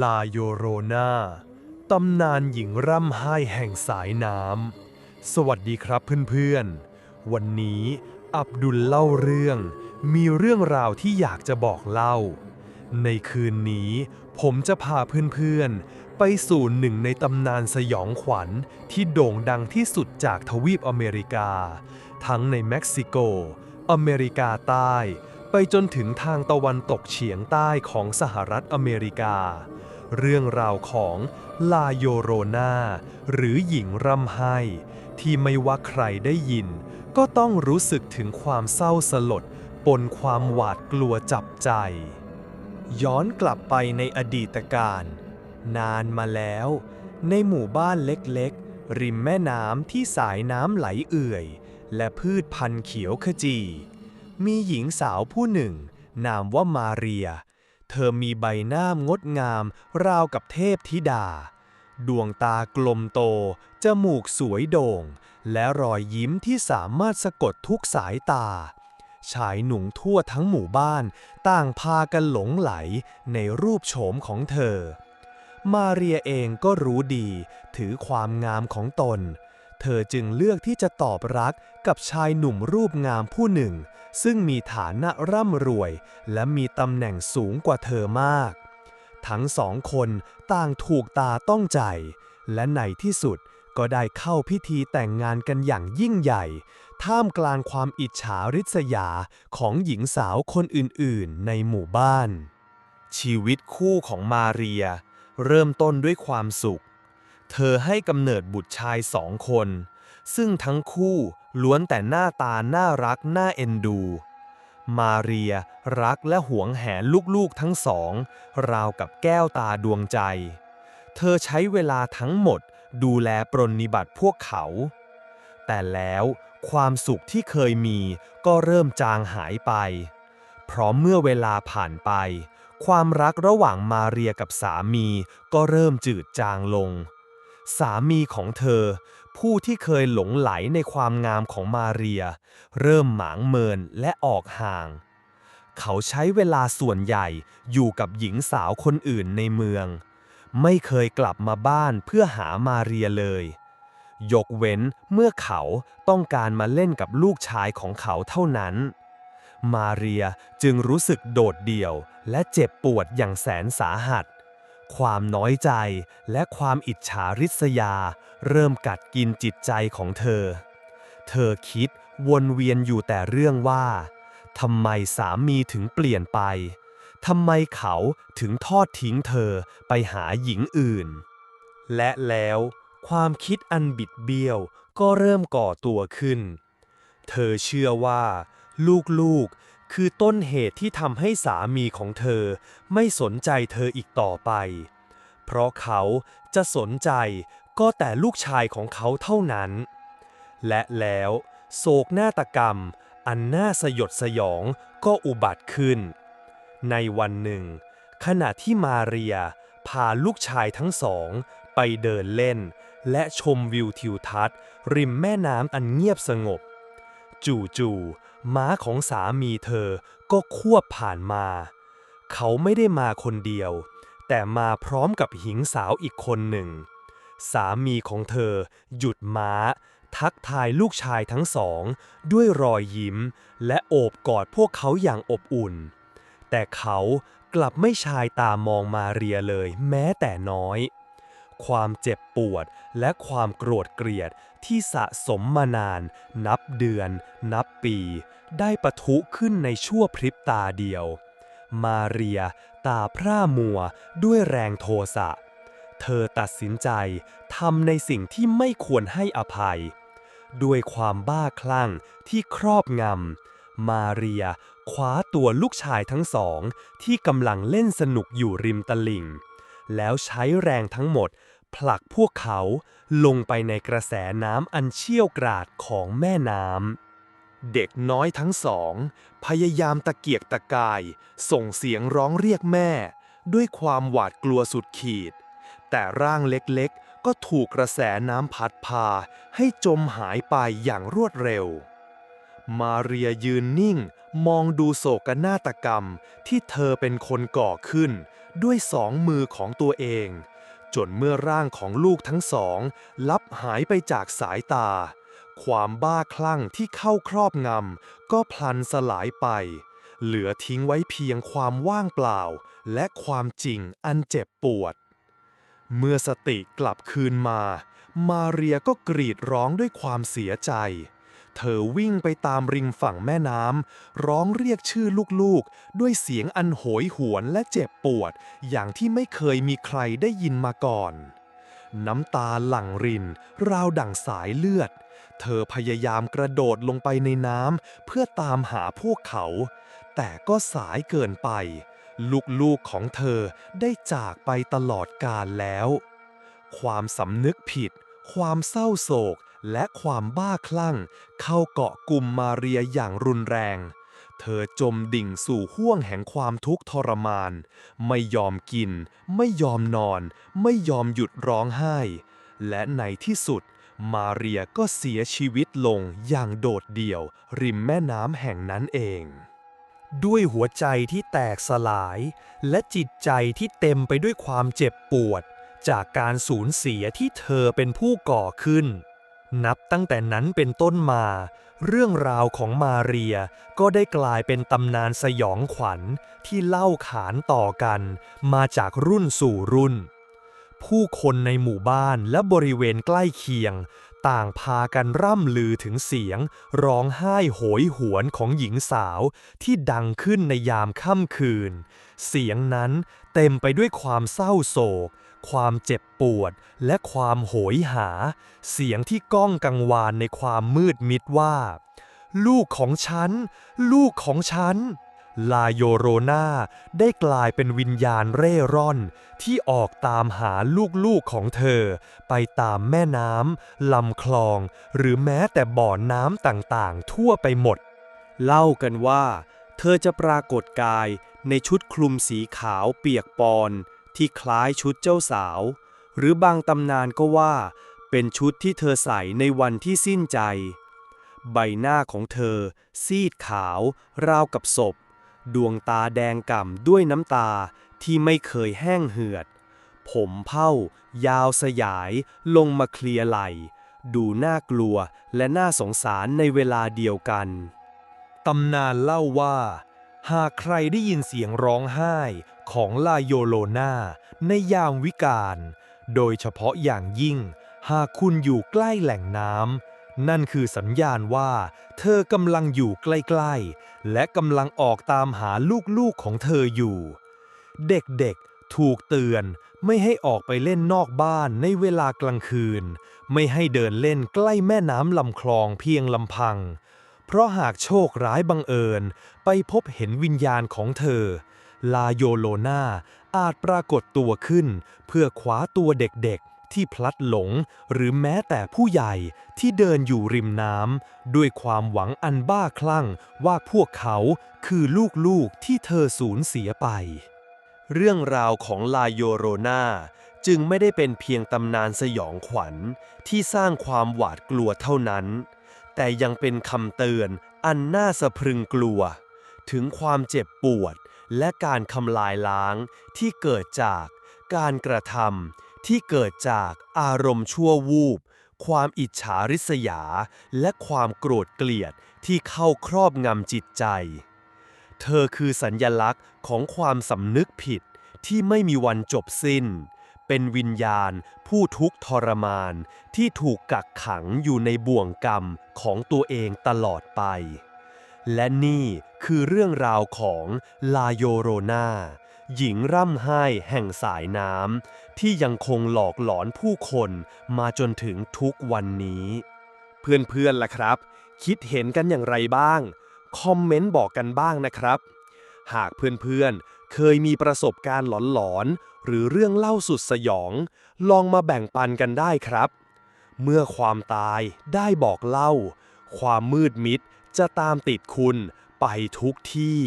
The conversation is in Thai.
ลาโยโรนาตำนานหญิงร่ำไห้แห่งสายน้ำ สวัสดีครับเพื่อนๆ วันนี้อับดุลเล่าเรื่อง มีเรื่องราวที่อยากจะบอกเล่า ในคืนนี้ผมจะพาเพื่อนๆ ไปสู่หนึ่งในตำนานสยองขวัญที่โด่งดังที่สุดจากทวีปอเมริกา ทั้งในเม็กซิโก อเมริกาใต้ ไปจนถึงทางตะวันตกเฉียงใต้ของสหรัฐอเมริกา เรื่องราวของลาโยโรนาหรือหญิงร่ำไห้ที่ไม่ว่าใครได้ยิน ก็ต้องรู้สึกถึงความเศร้าสลดปนความหวาดกลัวจับใจ ย้อนกลับไปในอดีตการ นานมาแล้ว ในหมู่บ้านเล็กๆ ริมแม่น้ำที่สายน้ำไหลเอื่อย และพืชพันธุ์เขียวขจี มีหญิงสาวผู้หนึ่ง นามว่ามาเรีย เธอมีใบหน้างดงาม ราวกับเทพธิดา ดวงตากลมโต จมูกสวยโด่ง และรอยยิ้มที่สามารถสะกดทุกสายตา ชายหนุ่มทั่วทั้งหมู่บ้าน ต่างพากันหลงไหลในรูปโฉมของเธอ มาเรียเองก็รู้ดี ถือความงามของตน เธอจึงเลือกที่จะตอบรักกับชายหนุ่มรูปงามผู้หนึ่ง ซึ่งมีฐานะร่ำรวย และมีตำแหน่งสูงกว่าเธอมาก ทั้งสองคนต่างถูกตาต้องใจ และในที่สุดก็ได้เข้าพิธีแต่งงานกันอย่างยิ่งใหญ่ ท่ามกลางความอิจฉาริษยาของหญิงสาวคนอื่นๆ ในหมู่บ้าน ชีวิตคู่ของมาเรีย เริ่มต้นด้วยความสุข เธอให้กำเนิดบุตรชายสองคน ซึ่งทั้งคู่ล้วนแต่หน้าตาน่ารักน่าเอ็นดู มาเรียรักและหวงแหนลูกๆทั้งสอง ราวกับแก้วตาดวงใจ เธอใช้เวลาทั้งหมดดูแลปรนนิบัติพวกเขา แต่แล้วความสุขที่เคยมีก็เริ่มจางหายไป เพราะเมื่อเวลาผ่านไป ความรักระหว่างมาเรียกับสามีก็เริ่มจืดจางลง สามีของเธอ ผู้ที่เคยหลงไหลในความงามของมาเรีย เริ่มหมางเมินและออกห่าง เขาใช้เวลาส่วนใหญ่อยู่กับหญิงสาวคนอื่นในเมือง ไม่เคยกลับมาบ้านเพื่อหามาเรียเลย ยกเว้นเมื่อเขาต้องการมาเล่นกับลูกชายของเขาเท่านั้น มาเรียจึงรู้สึกโดดเดี่ยวและเจ็บปวดอย่างแสนสาหัส ความน้อยใจและความอิจฉาริษยา เริ่มกัดกินจิตใจของเธอ เธอคิดวนเวียนอยู่แต่เรื่องว่าทำไมสามีถึงเปลี่ยนไป ทำไมเขาถึงทอดทิ้งเธอไปหาหญิงอื่น และแล้วความคิดอันบิดเบี้ยวก็เริ่มก่อตัวขึ้น เธอเชื่อว่า ลูกๆ คือต้นเหตุที่ทำให้สามีของเธอไม่สนใจเธออีกต่อไป เพราะเขาจะสนใจก็แต่ลูกชายของเขาเท่านั้น และแล้ว โศกนาฏกรรม อันน่าสยดสยองก็อุบัติขึ้น ในวันหนึ่ง ขณะที่มาเรียพาลูกชายทั้งสองไปเดินเล่น และชมวิวทิวทัศน์ ริมแม่น้ำอันเงียบสงบ จู่ๆม้าของสามีเธอก็ควบผ่านมา เขาไม่ได้มาคนเดียว แต่มาพร้อมกับหญิงสาวอีกคนหนึ่ง สามีของเธอ หยุดม้า ทักทายลูกชายทั้งสอง ด้วยรอยยิ้ม และโอบกอดพวกเขาอย่างอบอุ่น แต่เขากลับไม่ชายตามองมาเรียเลยแม้แต่น้อย ความเจ็บปวดและความโกรธเกลียด ที่สะสมมานาน นับเดือน นับปี ได้ปะทุขึ้นในชั่วพริบตาเดียว มาเรียตาพร่ามัวด้วยแรงโทสะ เธอตัดสินใจทำในสิ่งที่ไม่ควรให้อภัย ด้วยความบ้าคลั่งที่ครอบงำ มาเรียคว้าตัวลูกชายทั้งสองที่กำลังเล่นสนุกอยู่ริมตลิ่ง แล้วใช้แรงทั้งหมด ผลักพวกเขาลงไปในกระแสน้ำอันเชี่ยวกราดของแม่น้ำ เด็กน้อยทั้งสอง พยายามตะเกียกตะกาย ส่งเสียงร้องเรียกแม่ ด้วยความหวาดกลัวสุดขีด แต่ร่างเล็กๆ ก็ถูกกระแสน้ำพัดพา ให้จมหายไปอย่างรวดเร็ว มาเรียยืนนิ่งมองดูโศกนาฏกรรมที่เธอเป็นคนก่อขึ้น ด้วยสองมือของตัวเอง จนเมื่อร่างของลูกทั้งสอง ลับหายไปจากสายตา ความบ้าคลั่งที่เข้าครอบงำก็พลันสลายไป เหลือทิ้งไว้เพียงความว่างเปล่า และความจริงอันเจ็บปวด เมื่อสติกลับคืนมา มาเรียก็กรีดร้องด้วยความเสียใจ เธอวิ่งไปตามริมฝั่งแม่น้ำร้องเรียกชื่อลูกๆ ด้วยเสียงอันโหยหวนและเจ็บปวด อย่างที่ไม่เคยมีใครได้ยินมาก่อน น้ำตาหลั่งริน ราวดั่งสายเลือด เธอพยายามกระโดดลงไปในน้ำเพื่อตามหาพวกเขา แต่ก็สายเกินไป ลูกๆของเธอได้จากไปตลอดกาลแล้ว ความสำนึกผิด ความเศร้าโศก และความบ้าคลั่ง เข้าเกาะกลุ่มมาเรียอย่างรุนแรง เธอจมดิ่งสู่ห้วงแห่งความทุกข์ทรมาน ไม่ยอมกิน ไม่ยอมนอน ไม่ยอมหยุดร้องไห้ และในที่สุด มาเรียก็เสียชีวิตลงอย่างโดดเดี่ยว ริมแม่น้ำแห่งนั้นเองด้วยหัวใจที่แตกสลาย และจิตใจที่เต็มไปด้วยความเจ็บปวด จากการสูญเสียที่เธอเป็นผู้ก่อขึ้น นับตั้งแต่นั้นเป็นต้นมา เรื่องราวของมาเรียก็ได้กลายเป็นตำนานสยองขวัญที่เล่าขานต่อกัน มาจากรุ่นสู่รุ่น ผู้คนในหมู่บ้านและบริเวณใกล้เคียง ต่างพากันร่ำลือถึงเสียง ร้องไห้โหยหวนของหญิงสาวที่ดังขึ้นในยามค่ำคืน เสียงนั้นเต็มไปด้วยความเศร้าโศก ความเจ็บปวด และความโหยหา เสียงที่ก้องกังวานในความมืดมิดว่า ลูกของฉัน ลูกของฉัน ลาโยโรนาได้กลายเป็นวิญญาณเร่ร่อน ที่ออกตามหาลูกๆของเธอ ไปตามแม่น้ำลำคลอง หรือแม้แต่บ่อน้ำต่างๆ ทั่วไปหมด เล่ากันว่า เธอจะปรากฏกายในชุดคลุมสีขาวเปียกปอน ที่คล้ายชุดเจ้าสาว หรือบางตำนานก็ว่า เป็นชุดที่เธอใส่ในวันที่สิ้นใจ ใบหน้าของเธอ ซีดขาว ราวกับศพ ดวงตาแดงก่ำด้วยน้ำตาที่ไม่เคยแห้งเหือด ผมเผ้ายาวสยายลงมาเคลียร์ไหล ดูน่ากลัวและน่าสงสารในเวลาเดียวกัน ตำนานเล่าว่า หากใครได้ยินเสียงร้องไห้ของลาโยโลนาในยามวิกาล โดยเฉพาะอย่างยิ่ง หากคุณอยู่ใกล้แหล่งน้ำ นั่นคือสัญญาณว่า เธอกำลังอยู่ใกล้ๆ และกำลังออกตามหาลูกๆของเธออยู่ เด็กๆ ถูกเตือนไม่ให้ออกไปเล่นนอกบ้านในเวลากลางคืน ไม่ให้เดินเล่นใกล้แม่น้ำลำคลองเพียงลำพัง เพราะหากโชคร้ายบังเอิญ ไปพบเห็นวิญญาณของเธอ ลาโยโลนาอาจปรากฏตัวขึ้น เพื่อคว้าตัวเด็กๆ ที่พลัดหลง หรือแม้แต่ผู้ใหญ่ที่เดินอยู่ริมน้ำด้วยความหวังอันบ้าคลั่งว่าพวกเขาคือลูกๆที่เธอสูญเสียไป เรื่องราวของลาโยโรนาจึงไม่ได้เป็นเพียงตำนานสยองขวัญที่สร้างความหวาดกลัวเท่านั้น แต่ยังเป็นคำเตือนอันน่าสะพรึงกลัว ถึงความเจ็บปวดและการคำลายล้างที่เกิดจากการกระทำที่เกิดจากอารมณ์ชั่ววูบ ความอิจฉาริษยา และความโกรธเกลียดที่เข้าครอบงำจิตใจ เธอคือสัญญลักษณ์ของความสำนึกผิดที่ไม่มีวันจบสิ้น เป็นวิญญาณ ผู้ทุกข์ทรมาน ที่ถูกกักขังอยู่ในบ่วงกรรมของตัวเองตลอดไป และนี่คือเรื่องราวของลาโยโรนาหญิงร่ำไห้แห่งสายน้ำที่ยังคงหลอกหลอนผู้คนมาจนถึงทุกวันนี้ เพื่อนๆล่ะครับ คิดเห็นกันอย่างไรบ้าง คอมเมนต์บอกกันบ้างนะครับ หากเพื่อนๆ เคยมีประสบการณ์หลอนๆ หรือเรื่องเล่าสุดสยอง ลองมาแบ่งปันกันได้ครับ เมื่อความตายได้บอกเล่า ความมืดมิดจะตามติดคุณไปทุกที่